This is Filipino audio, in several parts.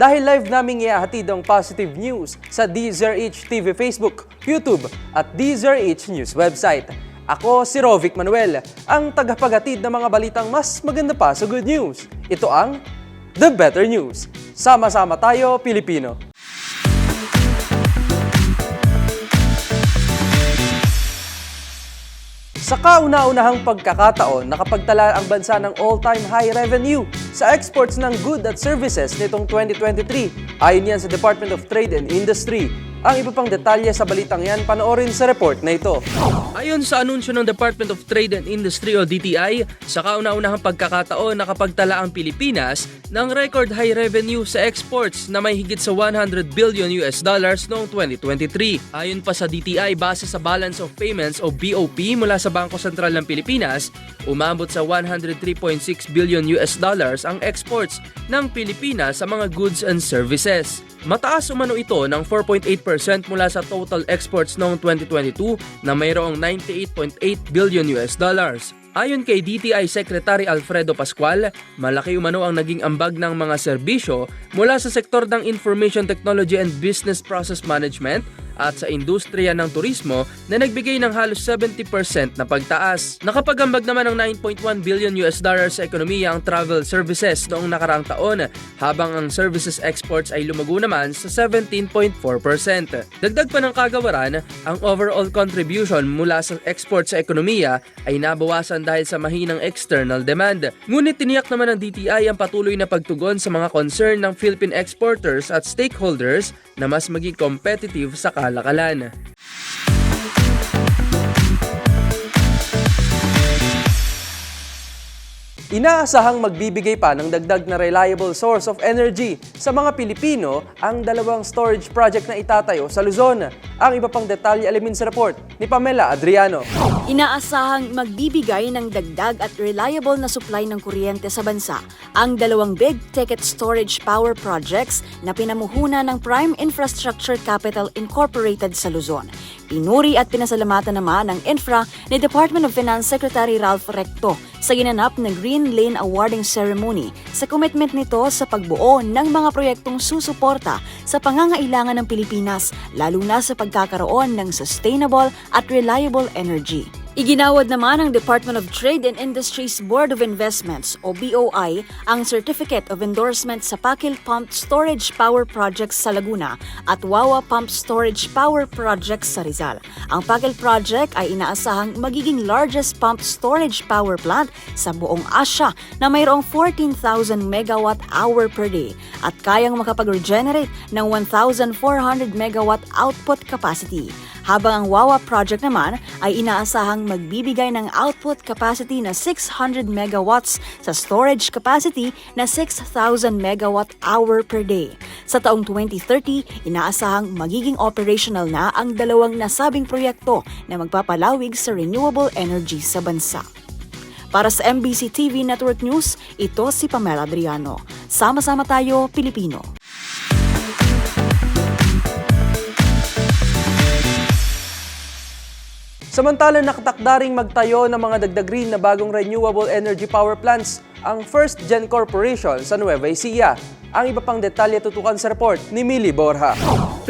dahil live naming iahatid ang positive news sa DZRH TV Facebook, YouTube at DZRH News website. Ako si Rovic Manuel, ang tagapaghatid ng mga balitang mas maganda pa sa good news. Ito ang The Better News. Sama-sama tayo, Pilipino. Sa kauna-unahang pagkakataon, nakapagtala ang bansa ng all-time high revenue sa exports ng good at services nitong 2023. Ayon yan sa Department of Trade and Industry. Ang iba pang detalye sa balitang yan, panoorin sa report na ito. Ayon sa anunsyo ng Department of Trade and Industry o DTI, sa kauna-unahang pagkakataon nakapagtala ang Pilipinas ng record high revenue sa exports na may higit sa 100 billion US dollars noong 2023. Ayon pa sa DTI, base sa Balance of Payments o BOP mula sa Bangko Sentral ng Pilipinas, umabot sa 103.6 billion US dollars ang exports ng Pilipinas sa mga goods and services. Mataas umano ito ng 4.8% mula sa total exports noong 2022 na mayroong 98.8 billion US dollars. Ayon kay DTI Secretary Alfredo Pascual, malaki umano ang naging ambag ng mga serbisyo mula sa sektor ng Information Technology and Business Process Management at sa industriya ng turismo na nagbigay ng halos 70% na pagtaas. Nakapagambag naman ng 9.1 billion US dollars sa ekonomiya ang travel services noong nakaraang taon habang ang services exports ay lumago naman sa 17.4%. Dagdag pa ng kagawaran, ang overall contribution mula sa export sa ekonomiya ay nabawasan dahil sa mahinang external demand. Ngunit tiniyak naman ng DTI ang patuloy na pagtugon sa mga concern ng Philippine exporters at stakeholders na mas maging competitive sa kalakalan. Inaasahang magbibigay pa ng dagdag na reliable source of energy sa mga Pilipino ang dalawang storage project na itatayo sa Luzon. Ang iba pang detalye alamin sa report ni Pamela Adriano. Inaasahang magbibigay ng dagdag at reliable na supply ng kuryente sa bansa ang dalawang big ticket storage power projects na pinamuhuna ng Prime Infrastructure Capital Incorporated sa Luzon. Pinuri at pinasalamatan naman ng infra ni Department of Finance Secretary Ralph Recto sa ginanap na Green Lane Awarding Ceremony sa commitment nito sa pagbuo ng mga proyektong susuporta sa pangangailangan ng Pilipinas lalo na sa pagkakaroon ng sustainable at reliable energy. Iginawad naman ng Department of Trade and Industries Board of Investments o BOI ang Certificate of Endorsement sa Pakil Pump Storage Power Projects sa Laguna at Wawa Pump Storage Power Projects sa Rizal. Ang Pakil Project ay inaasahang magiging largest pump storage power plant sa buong Asya na mayroong 14,000 megawatt hour per day at kayang makapag-regenerate ng 1,400 megawatt output capacity habang ang Wawa project naman ay inaasahang magbibigay ng output capacity na 600 megawatts sa storage capacity na 6,000 megawatt hour per day. Sa taong 2030, inaasahang magiging operational na ang dalawang nasabing proyekto na magpapalawig sa renewable energy sa bansa. Para sa MBC TV Network News, ito si Pamela Adriano. Sama-sama tayo, Pilipino. Samantalang nakatakdaring magtayo ng mga dagdag green na bagong renewable energy power plants ang First Gen Corporation sa Nueva Ecija. Ang iba pang detalye tutukan sa report ni Millie Borja.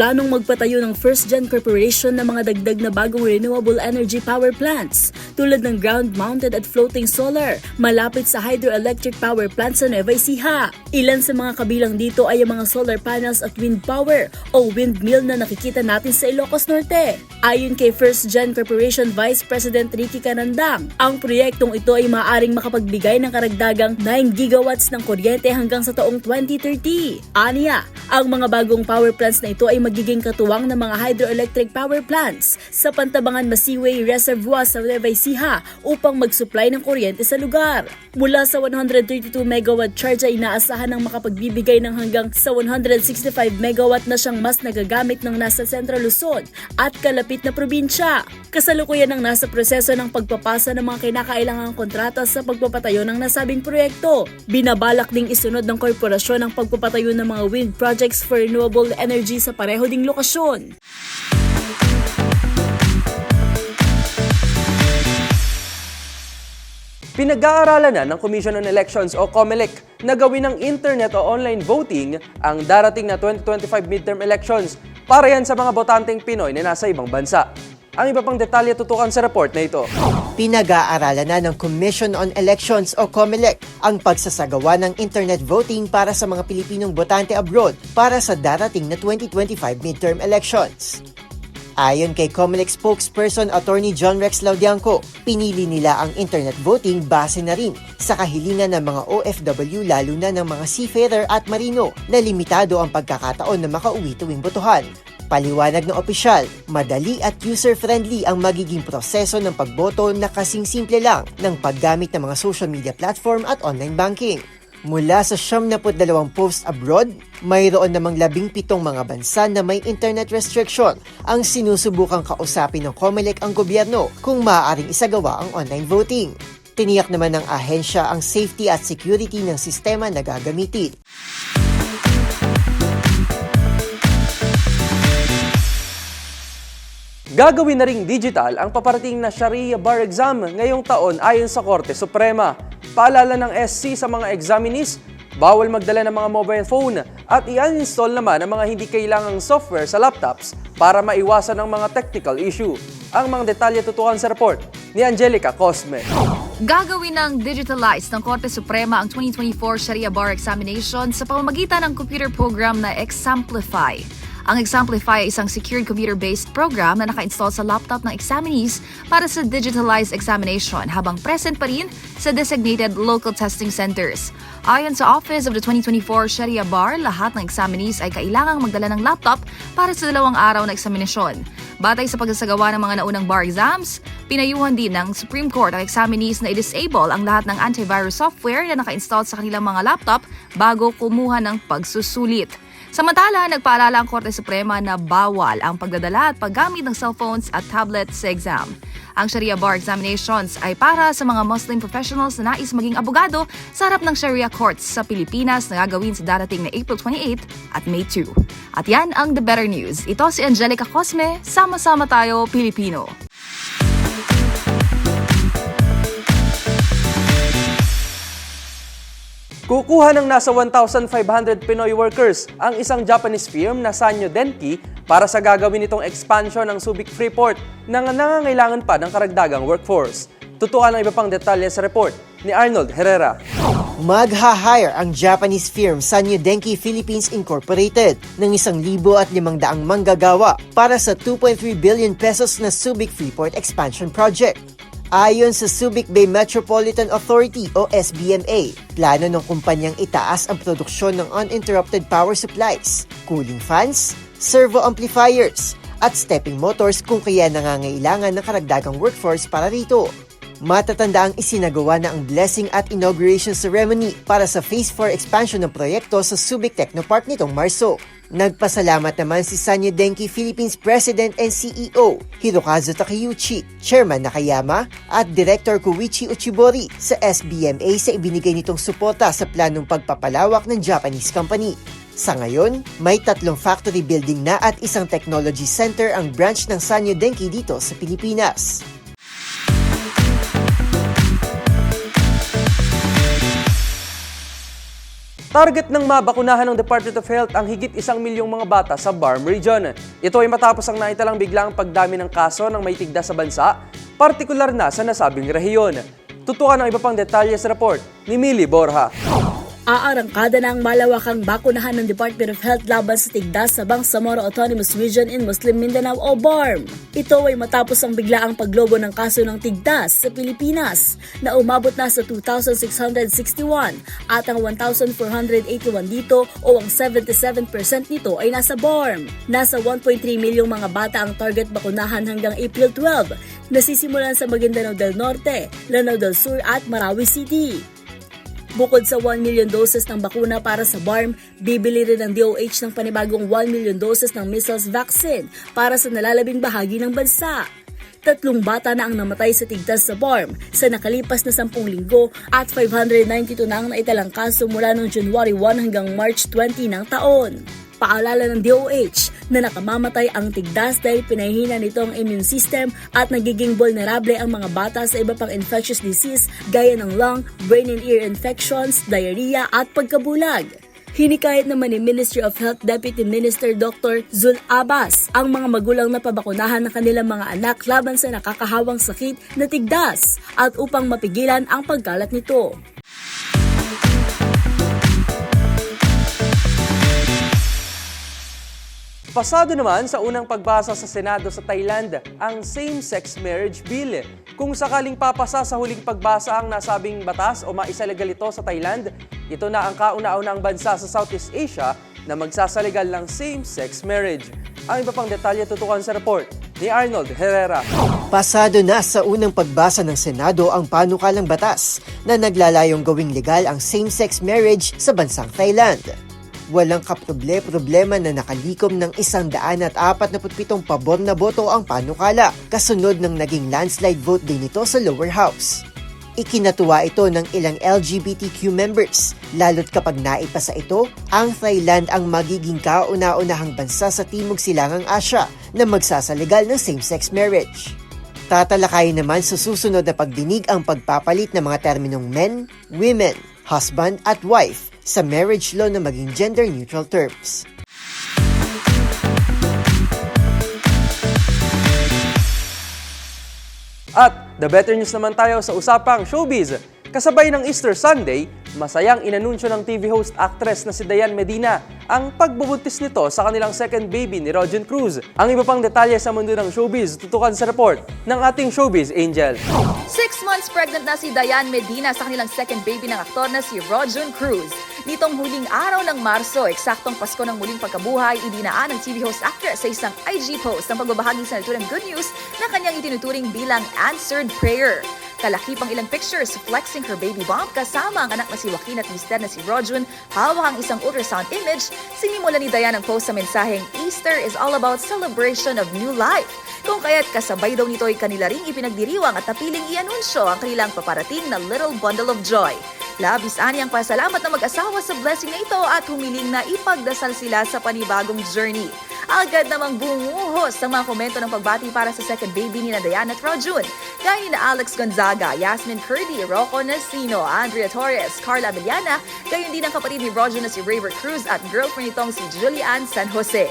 Planong magpatayo ng first-gen corporation ng mga dagdag na bagong renewable energy power plants tulad ng ground-mounted at floating solar malapit sa hydroelectric power plant sa Nueva Ecija. Ilan sa mga kabilang dito ay ang mga solar panels at wind power o windmill na nakikita natin sa Ilocos Norte. Ayon kay First Gen Corporation Vice President Ricky Canandang, ang proyektong ito ay maaaring makapagbigay ng karagdagang 9 gigawatts ng kuryente hanggang sa taong 2030. Aniya, ang mga bagong power plants na ito ay magiging katuwang ng mga hydroelectric power plants sa Pantabangan Masiway Reservoir sa Nueva Ecija upang mag-supply ng kuryente sa lugar. Mula sa 132 megawatt charge ay inaasahan ng makapagbibigay ng hanggang sa 165 megawatt na siyang mas nagagamit ng nasa Central Luzon at kalapit na probinsya. Kasalukuyan ang nasa proseso ng pagpapasa ng mga kinakailangang kontrata sa pagpapatayo ng nasabing proyekto. Binabalak ding isunod ng korporasyon ang pagpapatayo ng mga wind projects for renewable energy sa pareho ding lokasyon. Pinag-aaralan na ng Commission on Elections o COMELEC na gawin ng internet o online voting ang darating na 2025 midterm elections para yan sa mga botanteng Pinoy na nasa ibang bansa. Ang iba pang detalye tutukan sa report na ito. Pinag-aaralan na ng Commission on Elections o COMELEC ang pagsasagawa ng internet voting para sa mga Pilipinong botante abroad para sa darating na 2025 midterm elections. Ayon kay COMELEC spokesperson Attorney John Rex Laudianco, pinili nila ang internet voting base na rin sa kahilingan ng mga OFW lalo na ng mga seafarer at marino na limitado ang pagkakataon na makauwi tuwing botohan. Paliwanag ng opisyal, madali at user-friendly ang magiging proseso ng pagboto na kasing simple lang ng paggamit ng mga social media platform at online banking. Mula sa 72 posts abroad, mayroon namang 17 mga bansa na may internet restriction ang sinusubukang kausapin ng COMELEC ang gobyerno kung maaaring isagawa ang online voting. Tiniyak naman ng ahensya ang safety at security ng sistema na gagamitin. Gagawin na ring digital ang paparating na Sharia Bar exam ngayong taon ayon sa Korte Suprema. Paalala ng SC sa mga examinees, bawal magdala ng mga mobile phone at i-uninstall naman ang mga hindi kailangang software sa laptops para maiwasan ang mga technical issue. Ang mga detalye tutukan sa report ni Angelica Cosme. Gagawin ng digitalized ng Korte Suprema ang 2024 Sharia Bar Examination sa pamamagitan ng computer program na Exemplify. Ang Exemplify ay isang secured computer-based program na naka-install sa laptop ng examinees para sa digitalized examination habang present pa rin sa designated local testing centers. Ayon sa Office of the 2024 Sharia Bar, lahat ng examinees ay kailangang magdala ng laptop para sa dalawang araw na eksaminasyon. Batay sa pagsasagawa ng mga naunang bar exams, pinayuhan din ng Supreme Court ang examinees na i-disable ang lahat ng antivirus software na naka-install sa kanilang mga laptop bago kumuha ng pagsusulit. Samantala, nagpaalala ang Korte Suprema na bawal ang pagdadala at paggamit ng cellphones at tablets sa exam. Ang Sharia Bar Examinations ay para sa mga Muslim professionals na nais maging abogado sa harap ng Sharia Courts sa Pilipinas na gagawin sa darating na April 28 at May 2. At yan ang The Better News. Ito si Angelica Cosme, sama-sama tayo Pilipino. Kukuha ng nasa 1,500 Pinoy workers ang isang Japanese firm na Sanyo Denki para sa gagawin itong expansion ng Subic Freeport na nangangailangan pa ng karagdagang workforce. Tutukan ang iba pang detalye sa report ni Arnold Herrera. Magha-hire ang Japanese firm Sanyo Denki Philippines Incorporated ng 1,500 manggagawa para sa 2.3 billion pesos na Subic Freeport Expansion Project. Ayon sa Subic Bay Metropolitan Authority o SBMA, plano ng kumpanyang itaas ang produksyon ng uninterrupted power supplies, cooling fans, servo amplifiers, at stepping motors kung kaya nangangailangan ng karagdagang workforce para rito. Matatanda ang isinagawa na ang blessing at inauguration ceremony para sa Phase 4 expansion ng proyekto sa Subic Technopark nitong Marso. Nagpasalamat naman si Sanyo Denki Philippines President and CEO Hirokazu Takeuchi, Chairman Nakayama at Director Koichi Uchibori sa SBMA sa ibinigay nitong suporta sa planong pagpapalawak ng Japanese company. Sa ngayon, may tatlong factory building na at isang technology center ang branch ng Sanyo Denki dito sa Pilipinas. Target ng mabakunahan ng Department of Health ang higit isang milyong mga bata sa Barm Region. Ito ay matapos ang naitalang biglang pagdami ng kaso ng may tigda sa bansa, partikular na sa nasabing rehiyon. Tutukan ang iba pang detalye sa report ni Millie Borja. Aarangkada na ang malawakang bakunahan ng Department of Health laban sa tigdas sa Bangsamoro Autonomous Region in Muslim Mindanao o BARM. Ito ay matapos ang biglaang paglobo ng kaso ng tigdas sa Pilipinas na umabot na sa 2,661 at ang 1,481 dito o ang 77% nito ay nasa BARM. Nasa 1.3 milyong mga bata ang target bakunahan hanggang April 12 nasisimulan sa Maguindanao del Norte, Lanao del Sur at Marawi City. Bukod sa 1 million doses ng bakuna para sa BARM, bibili rin ng DOH ng panibagong 1 million doses ng measles vaccine para sa nalalabing bahagi ng bansa. Tatlong bata na ang namatay sa tigtas sa BARM sa nakalipas na 10 linggo at 592 na ang naitalang kaso mula noong January 1 hanggang March 20 ng taon. Paalala ng DOH na nakamamatay ang tigdas dahil pinahihina nito ang immune system at nagiging vulnerable ang mga bata sa iba pang infectious disease gaya ng lung, brain and ear infections, diarrhea at pagkabulag. Hinikayat naman ni Ministry of Health Deputy Minister Dr. Zul Abbas ang mga magulang na pabakunahan ng kanilang mga anak laban sa nakakahawang sakit na tigdas at upang mapigilan ang pagkalat nito. Pasado naman sa unang pagbasa sa Senado sa Thailand ang same-sex marriage bill. Kung sakaling papasa sa huling pagbasa ang nasabing batas o maisalegal ito sa Thailand, ito na ang kauna-unang bansa sa Southeast Asia na magsasalegal ng same-sex marriage. Ang iba pang detalye tutukan sa report ni Arnold Herrera. Pasado na sa unang pagbasa ng Senado ang panukalang batas na naglalayong gawing legal ang same-sex marriage sa bansang Thailand. Walang kaproble-problema na nakalikom ng isang daan at apat na putpitong pabor na boto ang panukala, kasunod ng naging landslide vote din ito sa lower house. Ikinatuwa ito ng ilang LGBTQ members, lalo't kapag naipasa ito, ang Thailand ang magiging kauna-unahang bansa sa Timog Silangang Asya na magsasalegal ng same-sex marriage. Tatalakayin naman sa susunod na pagdinig ang pagpapalit ng mga terminong men, women, husband at wife sa marriage law na maging gender-neutral terms. At the better news naman tayo sa usapang showbiz. Kasabay ng Easter Sunday, masayang inanunsyo ng TV host actress na si Diane Medina ang pagbubuntis nito sa kanilang second baby ni Rojan Cruz. Ang iba pang detalye sa mundo ng showbiz tutukan sa report ng ating showbiz angel. Six months pregnant na si Diane Medina sa kanilang second baby ng aktor na si Rojon Cruz. Nitong huling araw ng Marso, eksaktong Pasko ng muling pagkabuhay, idinaan ng TV host actress sa isang IG post ang pagbabahagi sa naturang good news na kanyang itinuturing bilang answered prayer. Kalakip ang ilang pictures flexing her baby bump kasama ang anak na si Joaquin at mister na si Rojun, hawak ang isang ultrasound image. Sinimula ni Diane ang post sa mensaheng, Easter is all about celebration of new life. Kung kaya't kasabay daw nito ay kanila ring ipinagdiriwang at napiling i-anunsyo ang kanilang paparating na little bundle of joy. Labis ani ang pasalamat ng mag-asawa sa blessing na ito at humiling na ipagdasal sila sa panibagong journey. Agad namang bumuhos sa mga komento ng pagbati para sa second baby ni na Diana at. Gaya ni Alex Gonzaga, Yasmin Curdy, Rocco Nasino, Andrea Torres, Carla Abellana, gayon din ang kapatid ni Rojun na si Raver Cruz at girlfriend nitong si Julian San Jose.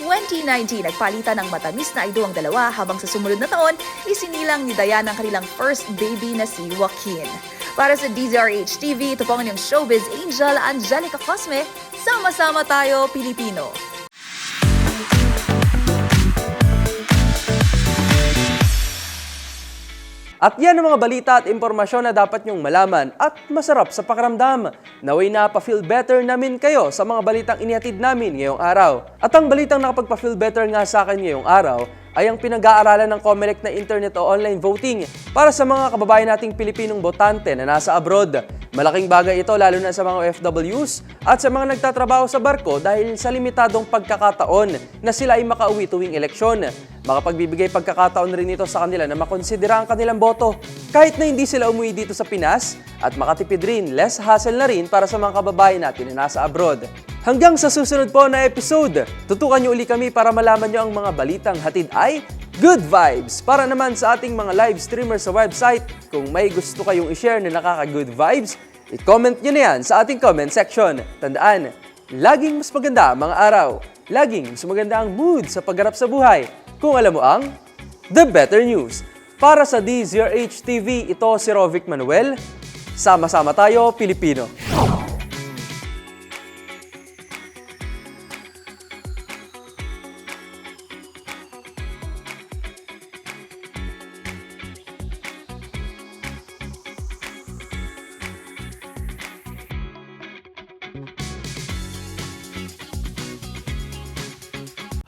2019, nagpalitan ng matamis na ido ang dalawa habang sa sumunod na taon, isinilang ni Diana ang kanilang first baby na si Joaquin. Para sa DZRH TV, ito po ang showbiz angel Angelica Cosme. Sama-sama tayo, Pilipino. At yan ang mga balita at impormasyon na dapat nyong malaman at masarap sa pakiramdam. Naway na pa-feel better namin kayo sa mga balitang inihatid namin ngayong araw. At ang balitang nakapagpa-feel better nga sa akin ngayong araw ay ang pinag-aaralan ng COMELEC na internet o online voting para sa mga kababayan nating Pilipinong botante na nasa abroad. Malaking bagay ito lalo na sa mga OFWs at sa mga nagtatrabaho sa barko dahil sa limitadong pagkakataon na sila ay makauwi tuwing eleksyon. Makapagbibigay pagkakataon rin ito sa kanila na makonsidera ang kanilang boto kahit na hindi sila umuwi dito sa Pinas at makatipid rin less hassle na rin para sa mga kababayan natin na nasa abroad. Hanggang sa susunod po na episode, tutukan niyo uli kami para malaman niyo ang mga balitang hatid ay Good Vibes! Para naman sa ating mga live streamers sa website, kung may gusto kayong i-share na nakaka-good vibes, I-comment nyo na yan sa ating comment section. Tandaan, laging mas maganda ang mga araw. Laging mas maganda ang mood sa pagharap sa buhay. Kung alam mo ang The Better News. Para sa DZRH TV, ito si Rovic Manuel. Sama-sama tayo, Pilipino.